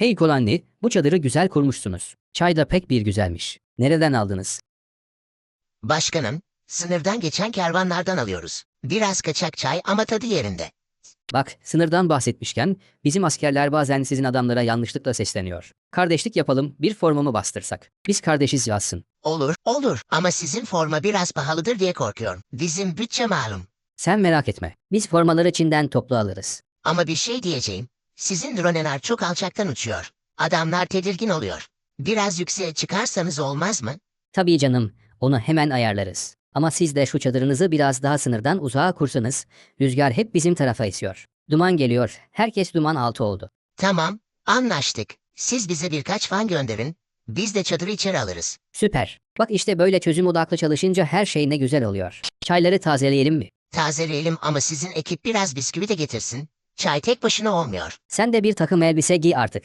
Hey Kolanli, bu çadırı güzel kurmuşsunuz. Çay da pek bir güzelmiş. Nereden aldınız? Başkanım, sınırdan geçen kervanlardan alıyoruz. Biraz kaçak çay ama tadı yerinde. Bak, sınırdan bahsetmişken bizim askerler bazen sizin adamlara yanlışlıkla sesleniyor. Kardeşlik yapalım, bir formumu bastırsak. Biz kardeşiz yazsın. Olur, olur ama sizin forma biraz pahalıdır diye korkuyorum. Bizim bütçe malum. Sen merak etme. Biz formaları Çin'den toplu alırız. Ama bir şey diyeceğim. Sizin droneler çok alçaktan uçuyor. Adamlar tedirgin oluyor. Biraz yükseğe çıkarsanız olmaz mı? Tabii canım, onu hemen ayarlarız. Ama siz de şu çadırınızı biraz daha sınırdan uzağa kursanız, rüzgar hep bizim tarafa esiyor. Duman geliyor, herkes duman altı oldu. Tamam, anlaştık. Siz bize birkaç fan gönderin. Biz de çadırı içeri alırız. Süper. Bak işte böyle çözüm odaklı çalışınca her şey ne güzel oluyor. Çayları tazeleyelim mi? Tazeleyelim ama sizin ekip biraz bisküvi de getirsin. Çay tek başına olmuyor. Sen de bir takım elbise giy artık.